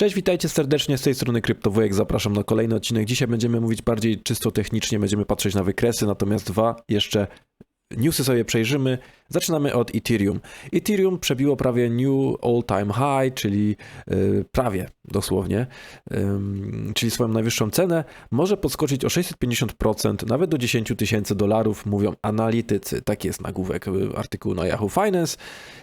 Cześć, witajcie serdecznie z tej strony CryptoWujek. Zapraszam na kolejny odcinek. Dzisiaj będziemy mówić bardziej czysto technicznie, będziemy patrzeć na wykresy, natomiast dwa jeszcze newsy sobie przejrzymy. Zaczynamy od Ethereum. Ethereum przebiło prawie new all-time high, czyli yy, prawie dosłownie, ym, czyli swoją najwyższą cenę. Może podskoczyć o 650%, nawet do 10 tysięcy dolarów, mówią analitycy. Tak jest nagłówek y, artykułu na Yahoo Finance.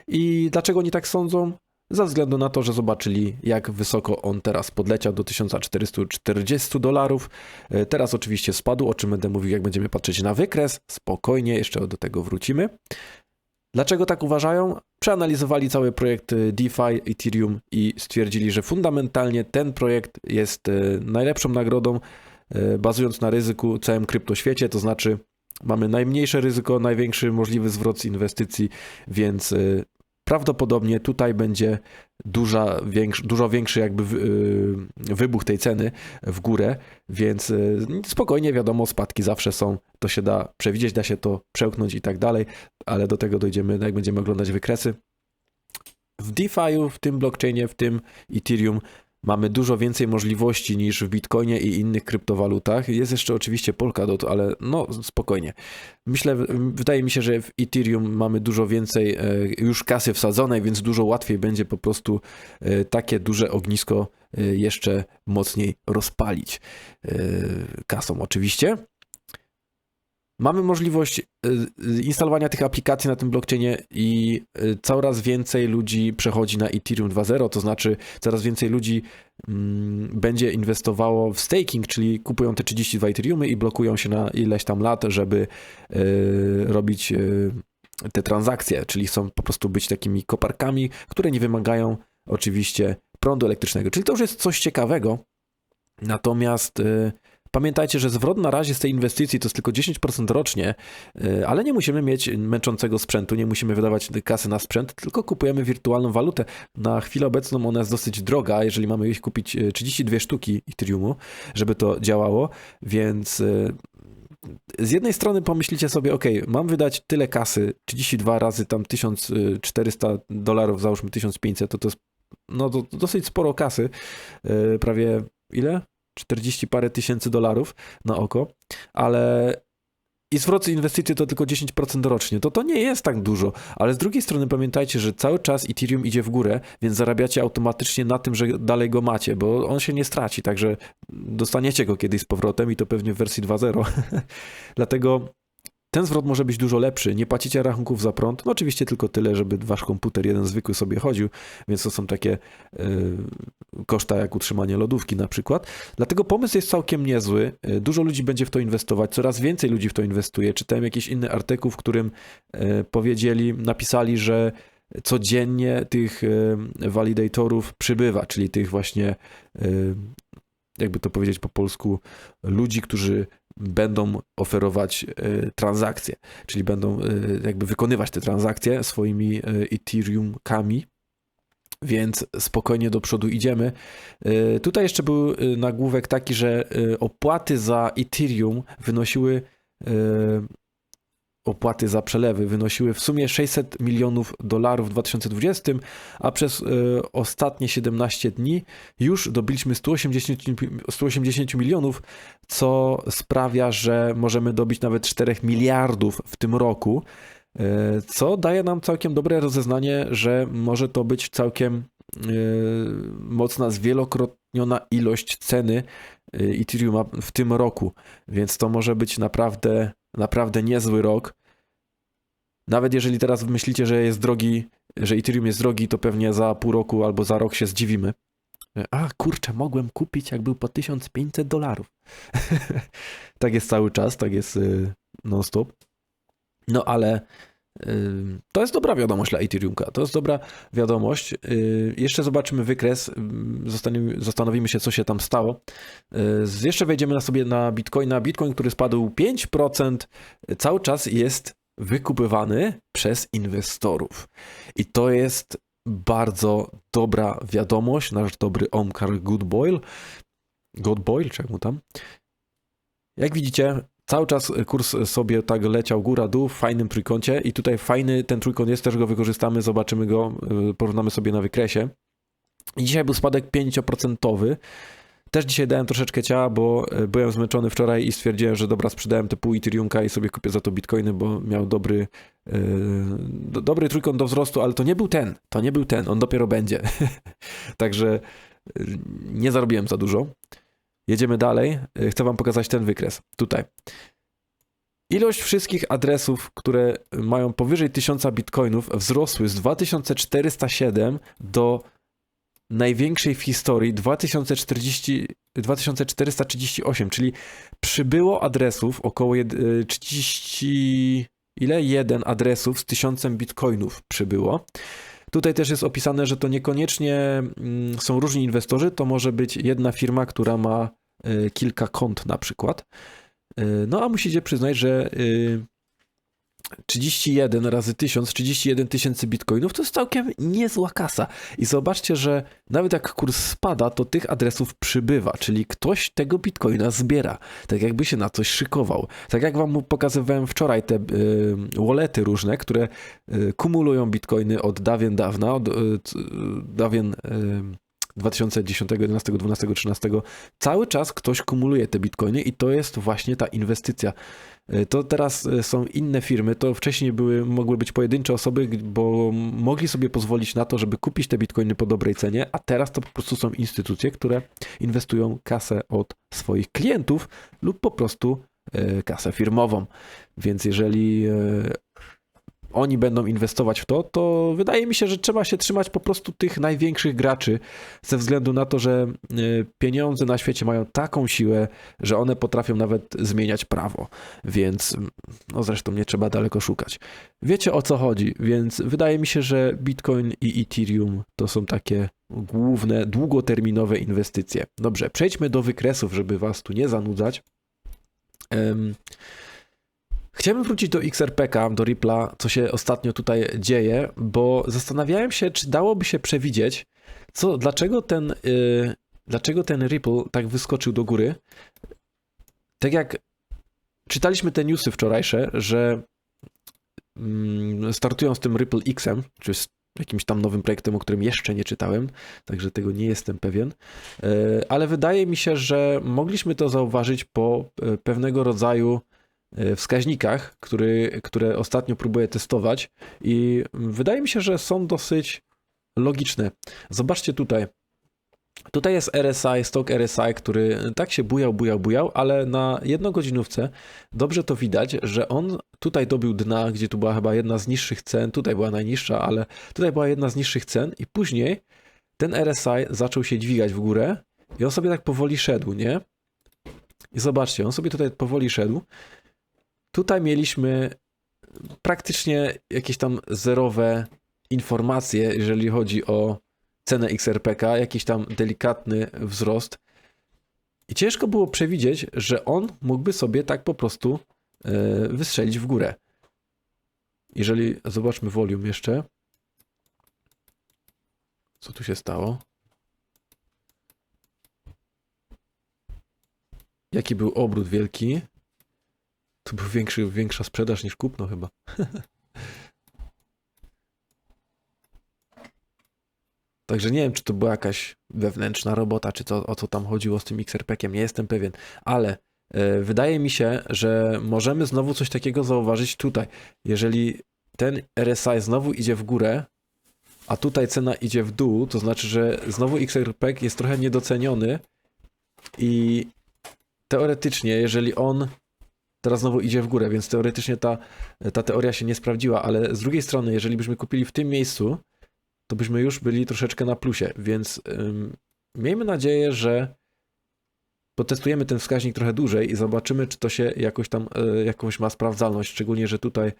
I dlaczego oni tak sądzą? Ze względu na to, że zobaczyli, jak wysoko on teraz podleciał do 1440 dolarów. E, teraz oczywiście spadł, o czym będę mówił, jak będziemy patrzeć na wykres. Spokojnie, jeszcze do tego wrócimy. Dlaczego tak uważają? Przeanalizowali cały projekt e, DeFi Ethereum i stwierdzili, że fundamentalnie ten projekt jest e, najlepszą nagrodą, bazując na ryzyku całym kryptoświecie, to znaczy mamy najmniejsze ryzyko, największy możliwy zwrot z inwestycji, więc prawdopodobnie tutaj będzie duża, większy, dużo większy jakby y, wybuch tej ceny w górę, więc y, spokojnie wiadomo, spadki zawsze są, to się da przewidzieć, da się to przełknąć i tak dalej, ale do tego dojdziemy, jak będziemy oglądać wykresy. W DeFi, w tym blockchainie, w tym Ethereum mamy dużo więcej możliwości niż w Bitcoinie i innych kryptowalutach. Jest jeszcze oczywiście Polkadot, ale no spokojnie. Myślę, wydaje mi się, że w Ethereum mamy dużo więcej e, już kasy wsadzonej, więc dużo łatwiej będzie po prostu e, takie duże ognisko e, jeszcze mocniej rozpalić kasą oczywiście. Mamy możliwość y, instalowania tych aplikacji na tym blockchainie i y, coraz więcej ludzi przechodzi na Ethereum 2.0, to znaczy coraz więcej ludzi mm, będzie inwestowało w staking, czyli kupują te 32 Ethereumy i blokują się na ileś tam lat, żeby robić te transakcje, czyli chcą po prostu być takimi koparkami, które nie wymagają oczywiście prądu elektrycznego. Czyli to już jest coś ciekawego. Natomiast Pamiętajcie, że zwrot na razie z tej inwestycji to jest tylko 10% rocznie, y, ale nie musimy mieć męczącego sprzętu, nie musimy wydawać kasy na sprzęt, tylko kupujemy wirtualną walutę. Na chwilę obecną ona jest dosyć droga, jeżeli mamy ich kupić 32 y, sztuki Ethereumu, żeby to działało, więc y, z jednej strony pomyślicie sobie, ok, mam wydać tyle kasy, 32 razy tam 1400 dolarów, załóżmy 1500, to to jest no, to dosyć sporo kasy, prawie ile? 40 parę tysięcy dolarów na oko, ale i zwrot inwestycji to tylko 10% rocznie. To to nie jest tak dużo, ale z drugiej strony pamiętajcie, że cały czas Ethereum idzie w górę, więc zarabiacie automatycznie na tym, że dalej go macie, bo on się nie straci, także dostaniecie go kiedyś z powrotem i to pewnie w wersji 2.0. Dlatego ten zwrot może być dużo lepszy, nie płacicie rachunków za prąd, no oczywiście tylko tyle, żeby wasz komputer jeden zwykły sobie chodził, więc to są takie yy, koszta jak utrzymanie lodówki na przykład. Dlatego pomysł jest całkiem niezły, yy, dużo ludzi będzie w to inwestować, coraz więcej ludzi w to inwestuje. Czytałem jakiś inny artykuł, w którym yy, powiedzieli, napisali, że codziennie tych walidatorów przybywa, czyli tych właśnie jakby to powiedzieć po polsku, ludzi, którzy będą oferować e, transakcje, czyli będą e, jakby wykonywać te transakcje swoimi e, Ethereumkami. Więc spokojnie do przodu idziemy. Tutaj jeszcze był nagłówek taki, że opłaty za Ethereum wynosiły opłaty za przelewy wynosiły w sumie 600 milionów dolarów w 2020, a przez y, ostatnie 17 dni już dobiliśmy 180, 180 milionów, co sprawia, że możemy dobić nawet 4 miliardów w tym roku, y, co daje nam całkiem dobre rozeznanie, że może to być całkiem y, mocna, zwielokrotniona ilość ceny Ethereum w tym roku, więc to może być naprawdę naprawdę niezły rok. Nawet jeżeli teraz myślicie, że jest drogi, że Ethereum jest drogi, to pewnie za pół roku albo za rok się zdziwimy. A kurczę, mogłem kupić, jak był po 1500 dolarów. tak jest cały czas, tak jest y, non-stop. No ale to jest dobra wiadomość dla Ethereumka. To jest dobra wiadomość. Y, jeszcze zobaczymy wykres, zastanowimy się, co się tam stało. Y, jeszcze wejdziemy na sobie na Bitcoina. Bitcoin, który spadł 5%, cały czas jest wykupywany przez inwestorów. I to jest bardzo dobra wiadomość. Nasz dobry Omkar Goodboil, Godboil, czy jak mu tam? Jak widzicie, Cały czas kurs sobie tak leciał góra-dół w fajnym trójkącie i tutaj fajny ten trójkąt jest, też go wykorzystamy, zobaczymy go, y, porównamy sobie na wykresie. I dzisiaj był spadek 5%. Też dzisiaj dałem troszeczkę ciała, bo e, byłem zmęczony wczoraj i stwierdziłem, że dobra, sprzedałem te pół Ethereumka i sobie kupię za to bitcoiny, bo miał dobry, yy, do, dobry trójkąt do wzrostu, ale to nie był ten, to nie był ten, on dopiero będzie. Także yy, nie zarobiłem za dużo. Jedziemy dalej. Yy, chcę wam pokazać ten wykres. Tutaj. Ilość wszystkich adresów, które mają powyżej 1000 bitcoinów wzrosły z 2407 do największej w historii 2040, 2438, czyli przybyło adresów około jed- 30, ile? Jeden adresów z tysiącem bitcoinów przybyło. Tutaj też jest opisane, że to niekoniecznie mm, są różni inwestorzy, to może być jedna firma, która ma y, kilka kont na przykład. Y, No a musicie przyznać, że y, 31 razy 1000, 31 tysięcy bitcoinów to jest całkiem niezła kasa. I zobaczcie, że nawet jak kurs spada, to tych adresów przybywa, czyli ktoś tego bitcoina zbiera, tak jakby się na coś szykował. Tak jak wam pokazywałem wczoraj te y, wallety różne, które y, kumulują bitcoiny od dawien dawna, od y, y, dawien y, 2010, 11, 12, 13. Cały czas ktoś kumuluje te bitcoiny i to jest właśnie ta inwestycja. Y, To teraz y, są inne firmy, to wcześniej były, mogły być pojedyncze osoby, bo mogli sobie pozwolić na to, żeby kupić te bitcoiny po dobrej cenie, a teraz to po prostu są instytucje, które inwestują kasę od swoich klientów lub po prostu y, kasę firmową. Więc jeżeli oni będą inwestować w to, to wydaje mi się, że trzeba się trzymać po prostu tych największych graczy, ze względu na to, że y, pieniądze na świecie mają taką siłę, że one potrafią nawet zmieniać prawo. Więc, mm, no zresztą nie trzeba daleko szukać. Wiecie o co chodzi, więc wydaje mi się, że Bitcoin i Ethereum to są takie główne, długoterminowe inwestycje. Dobrze, przejdźmy do wykresów, żeby was tu nie zanudzać. Em, Chciałbym wrócić do XRPK, do Ripple'a, co się ostatnio tutaj dzieje, bo zastanawiałem się, czy dałoby się przewidzieć, co, dlaczego ten, y, dlaczego ten Ripple tak wyskoczył do góry. Tak jak czytaliśmy te newsy wczorajsze, że mm, startują z tym Ripple Xem, czy z jakimś tam nowym projektem, o którym jeszcze nie czytałem, także tego nie jestem pewien, Y, ale wydaje mi się, że mogliśmy to zauważyć po y, pewnego rodzaju wskaźnikach, który, które ostatnio próbuję testować i wydaje mi się, że są dosyć logiczne. Zobaczcie tutaj. Tutaj jest RSI, stok RSI, który tak się bujał, bujał, bujał, ale na jednogodzinówce dobrze to widać, że on tutaj dobił dna, gdzie tu była chyba jedna z niższych cen, tutaj była najniższa, ale tutaj była jedna z niższych cen i później ten RSI zaczął się dźwigać w górę i on sobie tak powoli szedł, nie? I zobaczcie, on sobie tutaj powoli szedł. Tutaj mieliśmy praktycznie jakieś tam zerowe informacje, jeżeli chodzi o cenę XRPK, jakiś tam delikatny wzrost. I ciężko było przewidzieć, że on mógłby sobie tak po prostu e, wystrzelić w górę. Jeżeli zobaczmy volume jeszcze. Co tu się stało? Jaki był obrót wielki? Tu był większy, większa sprzedaż niż kupno chyba. Także nie wiem, czy to była jakaś wewnętrzna robota, czy to, o co tam chodziło z tym XRP-kiem, nie jestem pewien, ale e, wydaje mi się, że możemy znowu coś takiego zauważyć tutaj. Jeżeli ten RSI znowu idzie w górę, a tutaj cena idzie w dół, to znaczy, że znowu XRP jest trochę niedoceniony i teoretycznie, jeżeli on teraz znowu idzie w górę, więc teoretycznie ta, ta teoria się nie sprawdziła, ale z drugiej strony, jeżeli byśmy kupili w tym miejscu, to byśmy już byli troszeczkę na plusie, więc ym, miejmy nadzieję, że potestujemy ten wskaźnik trochę dłużej i zobaczymy, czy to się jakoś tam, y, jakąś ma sprawdzalność, szczególnie, że tutaj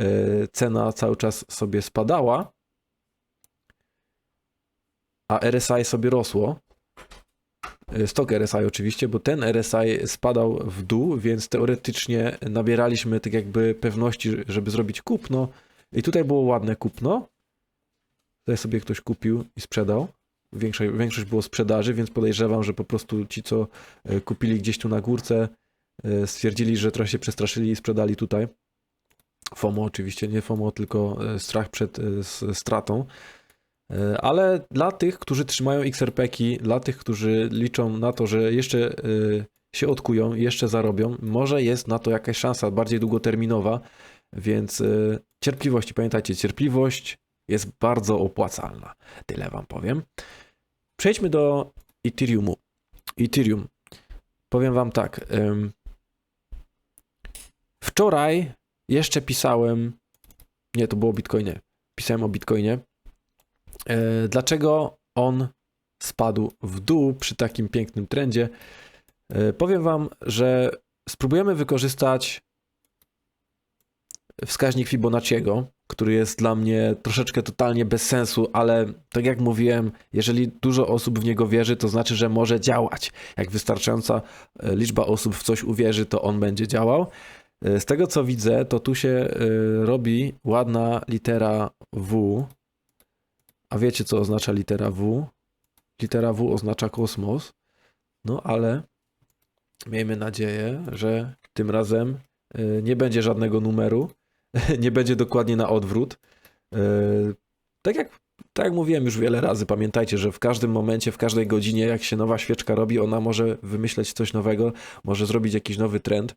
y, cena cały czas sobie spadała, a RSI sobie rosło. Y, Stok RSI oczywiście, bo ten RSI spadał w dół, więc teoretycznie nabieraliśmy tak jakby pewności, żeby zrobić kupno. I tutaj było ładne kupno. Tutaj sobie ktoś kupił i sprzedał. Większość, większość było sprzedaży, więc podejrzewam, że po prostu ci, co e, kupili gdzieś tu na górce, e, stwierdzili, że trochę się przestraszyli i sprzedali tutaj. FOMO oczywiście, nie FOMO, tylko e, strach przed e, stratą. E, Ale dla tych, którzy trzymają XRP-ki, dla tych, którzy liczą na to, że jeszcze e, się odkują, jeszcze zarobią, może jest na to jakaś szansa bardziej długoterminowa, więc e, cierpliwości, pamiętajcie, cierpliwość jest bardzo opłacalna. Tyle wam powiem. Przejdźmy do Ethereumu. Ethereum. Powiem wam tak. Wczoraj jeszcze pisałem. Nie, to było o Bitcoinie. Pisałem o Bitcoinie. E, Dlaczego on spadł w dół przy takim pięknym trendzie? E, Powiem wam, że spróbujemy wykorzystać wskaźnik Fibonacciego, który jest dla mnie troszeczkę totalnie bez sensu, ale tak jak mówiłem, jeżeli dużo osób w niego wierzy, to znaczy, że może działać. Jak wystarczająca e, liczba osób w coś uwierzy, to on będzie działał. Z tego co widzę, to tu się robi ładna litera W. A wiecie, co oznacza litera W? Litera W oznacza kosmos. No ale miejmy nadzieję, że tym razem e, nie będzie żadnego numeru, nie będzie dokładnie na odwrót. E, Tak jak, tak jak mówiłem już wiele razy, pamiętajcie, że w każdym momencie, w każdej godzinie, jak się nowa świeczka robi, ona może wymyśleć coś nowego, może zrobić jakiś nowy trend.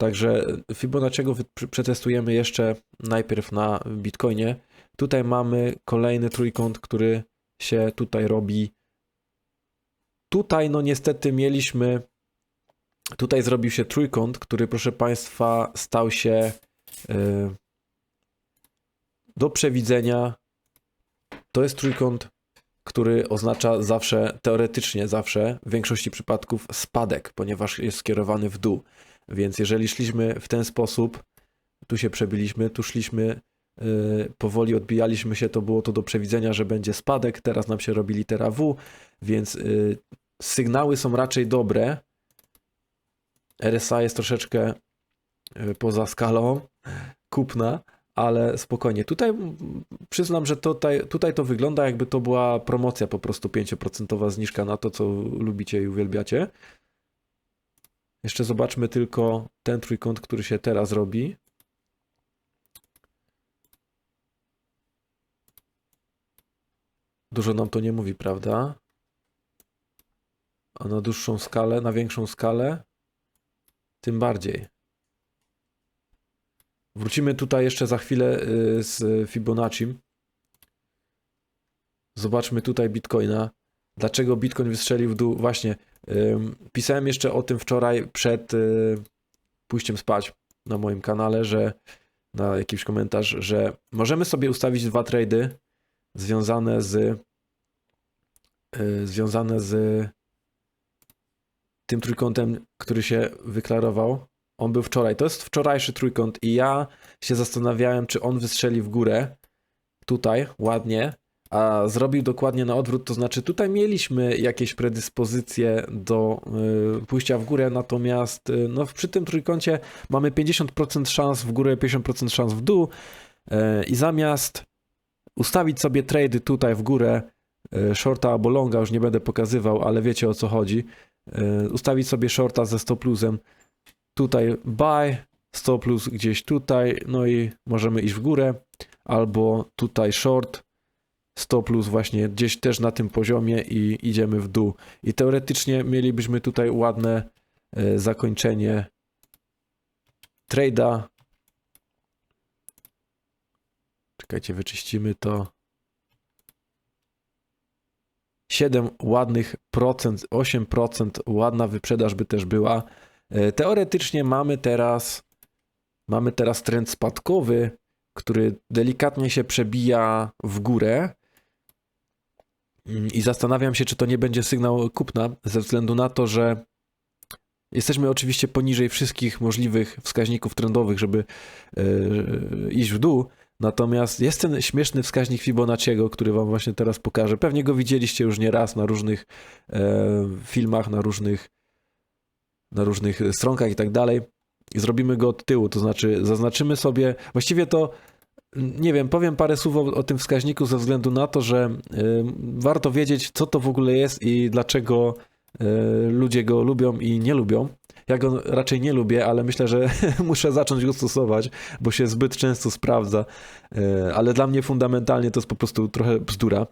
Także Fibonacciego przetestujemy jeszcze najpierw na Bitcoinie. Tutaj mamy kolejny trójkąt, który się tutaj robi. Tutaj, no niestety, mieliśmy. Tutaj zrobił się trójkąt, który, proszę Państwa, stał się y, do przewidzenia. To jest trójkąt, który oznacza zawsze, teoretycznie zawsze, w większości przypadków spadek, ponieważ jest skierowany w dół. Więc jeżeli szliśmy w ten sposób, tu się przebiliśmy, tu szliśmy, yy, powoli odbijaliśmy się, to było to do przewidzenia, że będzie spadek, teraz nam się robi litera W, więc yy, sygnały są raczej dobre. RSA jest troszeczkę yy, poza skalą kupna, ale spokojnie. Tutaj przyznam, że tutaj, tutaj to wygląda jakby to była promocja po prostu 5% zniżka na to, co lubicie i uwielbiacie. Jeszcze zobaczmy tylko ten trójkąt, który się teraz robi. Dużo nam to nie mówi, prawda? A na dłuższą skalę, na większą skalę, tym bardziej. Wrócimy tutaj jeszcze za chwilę y, z Fibonacci. Zobaczmy tutaj Bitcoina. Dlaczego Bitcoin wystrzelił w dół? Właśnie, pisałem jeszcze o tym wczoraj przed y, pójściem spać na moim kanale, że na jakiś komentarz, że możemy sobie ustawić dwa trady związane z y, związane z tym trójkątem, który się wyklarował. On był wczoraj. To jest wczorajszy trójkąt i ja się zastanawiałem, czy on wystrzeli w górę tutaj ładnie, a zrobił dokładnie na odwrót, to znaczy tutaj mieliśmy jakieś predyspozycje do y, pójścia w górę, natomiast y, no, przy tym trójkącie mamy 50% szans w górę, 50% szans w dół y, i zamiast ustawić sobie trady tutaj w górę, shorta albo longa, już nie będę pokazywał, ale wiecie o co chodzi, ustawić sobie shorta ze stop plusem, tutaj buy, stop plus gdzieś tutaj, no i możemy iść w górę, albo tutaj short, stop plus właśnie gdzieś też na tym poziomie i idziemy w dół. I teoretycznie mielibyśmy tutaj ładne e, zakończenie trade'a. Czekajcie, wyczyścimy to. 7 ładnych procent, 8% ładna wyprzedaż by też była. E, Teoretycznie mamy teraz mamy teraz trend spadkowy, który delikatnie się przebija w górę. Mm, I zastanawiam się, czy to nie będzie sygnał kupna, ze względu na to, że jesteśmy oczywiście poniżej wszystkich możliwych wskaźników trendowych, żeby e, iść w dół. Natomiast jest ten śmieszny wskaźnik Fibonacciego, który Wam właśnie teraz pokażę. Pewnie go widzieliście już nie raz na różnych e, filmach, na różnych, na różnych stronkach i tak dalej. I zrobimy go od tyłu, to znaczy zaznaczymy sobie, właściwie to nie wiem, powiem parę słów o, o tym wskaźniku ze względu na to, że y, warto wiedzieć, co to w ogóle jest i dlaczego y, ludzie go lubią i nie lubią. Ja go raczej nie lubię, ale myślę, że muszę zacząć go stosować, bo się zbyt często sprawdza. E, Ale dla mnie fundamentalnie to jest po prostu trochę bzdura.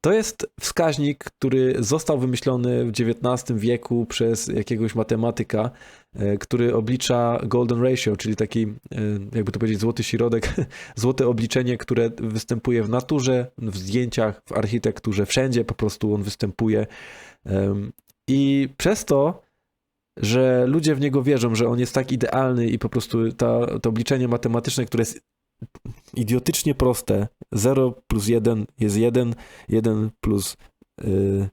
To jest wskaźnik, który został wymyślony w XIX wieku przez jakiegoś matematyka, który oblicza golden ratio, czyli taki, e, jakby to powiedzieć, złoty środek, złote obliczenie, które występuje w naturze, w zdjęciach, w architekturze, wszędzie po prostu on występuje. I przez to, że ludzie w niego wierzą, że on jest tak idealny i po prostu ta, to obliczenie matematyczne, które jest idiotycznie proste, 0 plus 1 jest 1, 1 plus y,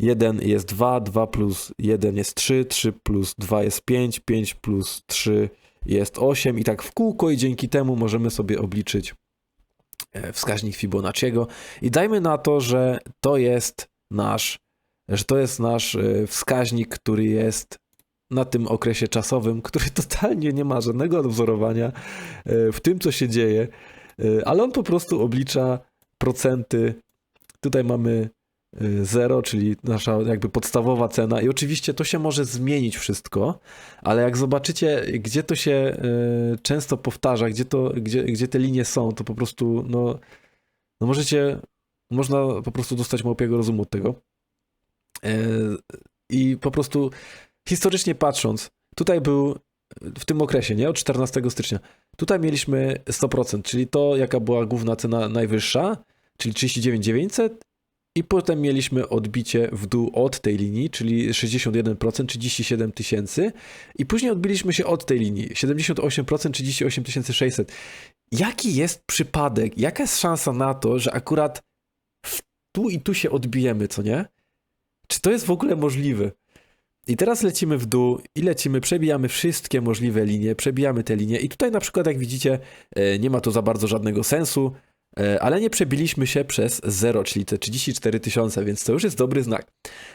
1 jest 2, 2 plus 1 jest 3, 3 plus 2 jest 5, 5 plus 3 jest 8 i tak w kółko i dzięki temu możemy sobie obliczyć e, wskaźnik Fibonacciego i dajmy na to, że to jest nasz, że to jest nasz e, wskaźnik, który jest na tym okresie czasowym, który totalnie nie ma żadnego odwzorowania e, w tym, co się dzieje, ale on po prostu oblicza procenty. Tutaj mamy 0, czyli nasza jakby podstawowa cena i oczywiście to się może zmienić wszystko, ale jak zobaczycie, gdzie to się e, często powtarza, gdzie, to, gdzie, gdzie te linie są, to po prostu no, no możecie, można po prostu dostać małpiego rozumu od tego. E, I po prostu historycznie patrząc, tutaj był w tym okresie, nie? Od 14 stycznia. Tutaj mieliśmy 100%, czyli to, jaka była główna cena najwyższa, czyli 39,900 i potem mieliśmy odbicie w dół od tej linii, czyli 61%, 37 tysięcy i później odbiliśmy się od tej linii, 78%, 38 600. Jaki jest przypadek, jaka jest szansa na to, że akurat tu i tu się odbijemy, co nie? Czy to jest w ogóle możliwe? I teraz lecimy w dół i lecimy, przebijamy wszystkie możliwe linie, przebijamy te linie i tutaj na przykład jak widzicie e, nie ma to za bardzo żadnego sensu, ale nie przebiliśmy się przez 0, czyli te 34 tysiące, więc to już jest dobry znak.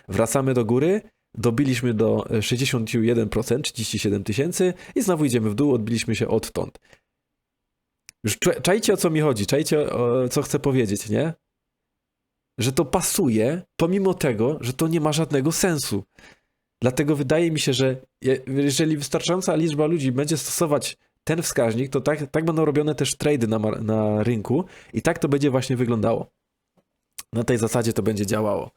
Wracamy do góry, dobiliśmy do 61%, 37 tysięcy i znowu idziemy w dół, odbiliśmy się odtąd. Już czajcie o co mi chodzi, czajcie o co chcę powiedzieć, nie? Że to pasuje, pomimo tego, że to nie ma żadnego sensu. Dlatego wydaje mi się, że je- jeżeli wystarczająca liczba ludzi będzie stosować ten wskaźnik, to tak, tak będą robione też trady na, na rynku i tak to będzie właśnie wyglądało. Na tej zasadzie to będzie działało.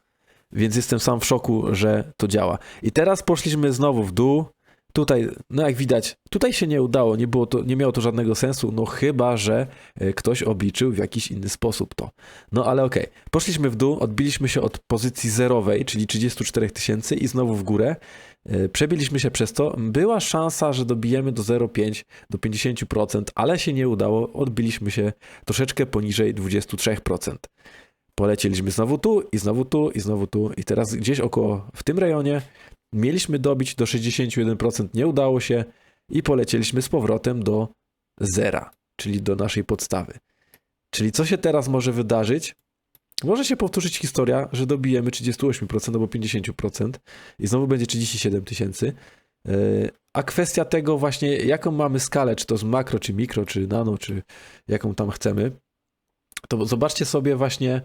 Więc jestem sam w szoku, że to działa. I teraz poszliśmy znowu w dół. Tutaj, no jak widać, tutaj się nie udało, nie, było to, nie miało to żadnego sensu, no chyba, że e, ktoś obliczył w jakiś inny sposób to. No ale okej, poszliśmy w dół, odbiliśmy się od pozycji zerowej, czyli 34 tysięcy i znowu w górę. E, Przebiliśmy się przez to. Była szansa, że dobijemy do 0,5, do 50%, ale się nie udało. Odbiliśmy się troszeczkę poniżej 23%. Polecieliśmy znowu tu i znowu tu i znowu tu i teraz gdzieś około w tym rejonie mieliśmy dobić do 61%, nie udało się i polecieliśmy z powrotem do zera, czyli do naszej podstawy. Czyli co się teraz może wydarzyć? Może się powtórzyć historia, że dobijemy 38% albo 50% i znowu będzie 37 tysięcy. Yy, A kwestia tego właśnie, jaką mamy skalę, czy to z makro, czy mikro, czy nano, czy jaką tam chcemy, to zobaczcie sobie właśnie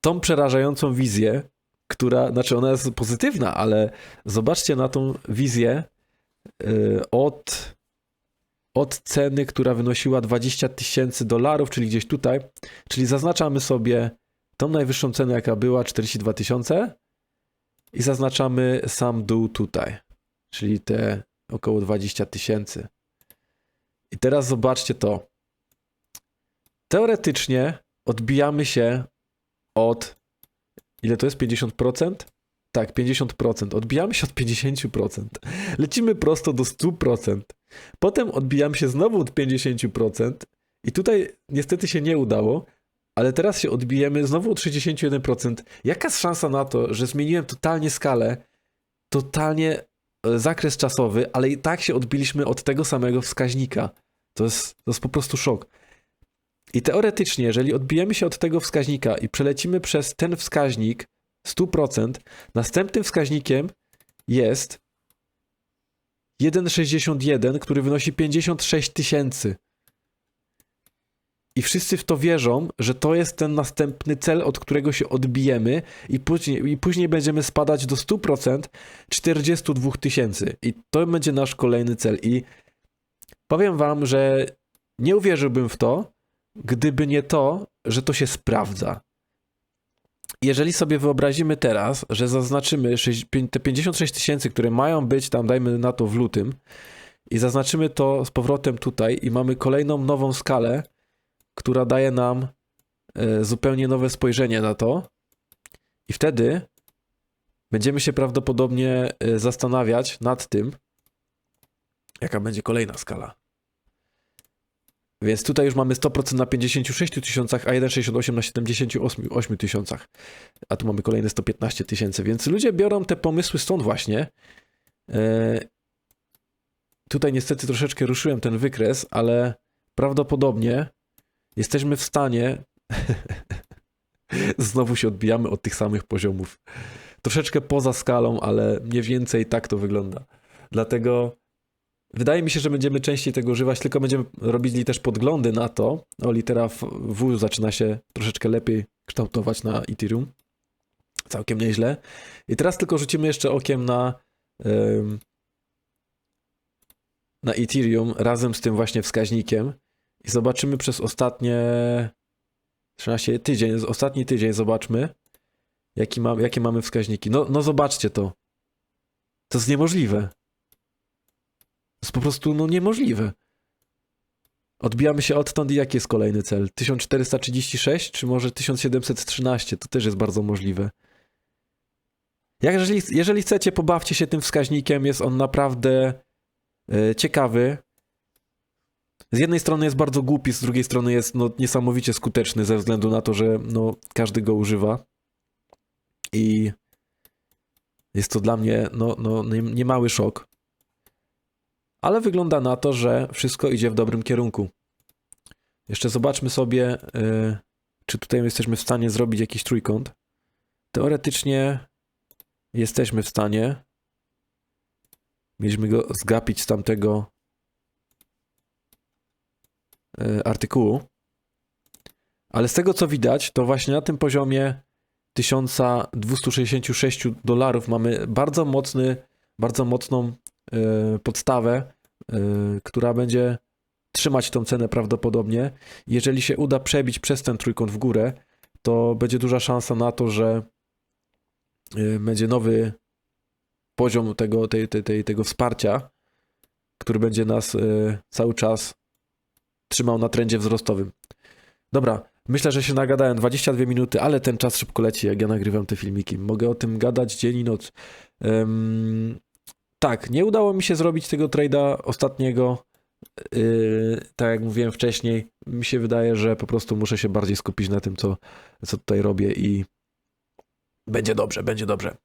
tą przerażającą wizję, która, znaczy ona jest pozytywna, ale zobaczcie na tą wizję yy, od, od ceny, która wynosiła 20 tysięcy dolarów, czyli gdzieś tutaj, czyli zaznaczamy sobie tą najwyższą cenę, jaka była, 42 tysiące i zaznaczamy sam dół tutaj, czyli te około 20 tysięcy. I teraz zobaczcie to. Teoretycznie odbijamy się od ile to jest 50%? Tak, 50%. Odbijamy się od 50%. Lecimy prosto do 100%. Potem odbijamy się znowu od 50%. I tutaj niestety się nie udało, ale teraz się odbijemy znowu od 61%. Jaka jest szansa na to, że zmieniłem totalnie skalę, totalnie e, zakres czasowy, ale i tak się odbiliśmy od tego samego wskaźnika? To jest, to jest po prostu szok. I teoretycznie, jeżeli odbijemy się od tego wskaźnika i przelecimy przez ten wskaźnik 100%, następnym wskaźnikiem jest 1,61, który wynosi 56 tysięcy. I wszyscy w to wierzą, że to jest ten następny cel, od którego się odbijemy, i później, i później będziemy spadać do 100% 42 tysięcy. I to będzie nasz kolejny cel. I powiem Wam, że nie uwierzyłbym w to, gdyby nie to, że to się sprawdza. Jeżeli sobie wyobrazimy teraz, że zaznaczymy te 56 tysięcy, które mają być tam, dajmy na to w lutym, i zaznaczymy to z powrotem tutaj, i mamy kolejną nową skalę, która daje nam e, zupełnie nowe spojrzenie na to, i wtedy będziemy się prawdopodobnie e, zastanawiać nad tym, jaka będzie kolejna skala. Więc tutaj już mamy 100% na 56 tysiącach, a 1,68 na 78 tysiącach. A tu mamy kolejne 115 tysięcy, więc ludzie biorą te pomysły stąd właśnie. E, Tutaj niestety troszeczkę ruszyłem ten wykres, ale prawdopodobnie jesteśmy w stanie. Znowu się odbijamy od tych samych poziomów. Troszeczkę poza skalą, ale mniej więcej tak to wygląda. Dlatego wydaje mi się, że będziemy częściej tego używać, tylko będziemy robili też podglądy na to. O, litera W- zaczyna się troszeczkę lepiej kształtować na Ethereum. Całkiem nieźle. I teraz tylko rzucimy jeszcze okiem na. na Ethereum razem z tym właśnie wskaźnikiem i zobaczymy przez ostatnie 13 tydzień, ostatni tydzień zobaczmy, jaki ma, jakie mamy wskaźniki. No, no zobaczcie to. To jest niemożliwe. Jest po prostu no niemożliwe. Odbijamy się odtąd i jaki jest kolejny cel? 1436 czy może 1713? To też jest bardzo możliwe. Jak jeżeli, jeżeli chcecie, pobawcie się tym wskaźnikiem, jest on naprawdę e, ciekawy. Z jednej strony jest bardzo głupi, z drugiej strony jest no, niesamowicie skuteczny ze względu na to, że no, każdy go używa. I jest to dla mnie no, no, nie- niemały szok. Ale wygląda na to, że wszystko idzie w dobrym kierunku. Jeszcze zobaczmy sobie, e, czy tutaj jesteśmy w stanie zrobić jakiś trójkąt. Teoretycznie jesteśmy w stanie. Mieliśmy go zgapić z tamtego e, artykułu. Ale z tego co widać, to właśnie na tym poziomie 1266 dolarów mamy bardzo mocny, bardzo mocną e, podstawę, która będzie trzymać tą cenę prawdopodobnie. Jeżeli się uda przebić przez ten trójkąt w górę, to będzie duża szansa na to, że e, będzie nowy poziom tego, tej, tej, tej, tego wsparcia, który będzie nas e, cały czas trzymał na trendzie wzrostowym. Dobra, myślę, że się nagadałem 22 minuty, ale ten czas szybko leci, jak ja nagrywam te filmiki. Mogę o tym gadać dzień i noc. Tak, nie udało mi się zrobić tego trade'a ostatniego. Yy, tak jak mówiłem wcześniej, mi się wydaje, że po prostu muszę się bardziej skupić na tym, co, co tutaj robię i będzie dobrze, będzie dobrze.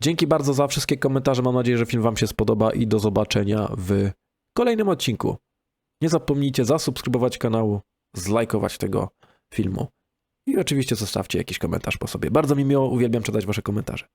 Dzięki bardzo za wszystkie komentarze. Mam nadzieję, że film Wam się spodoba i do zobaczenia w kolejnym odcinku. Nie zapomnijcie zasubskrybować kanału, zlajkować tego filmu i oczywiście zostawcie jakiś komentarz po sobie. Bardzo mi miło, uwielbiam czytać Wasze komentarze.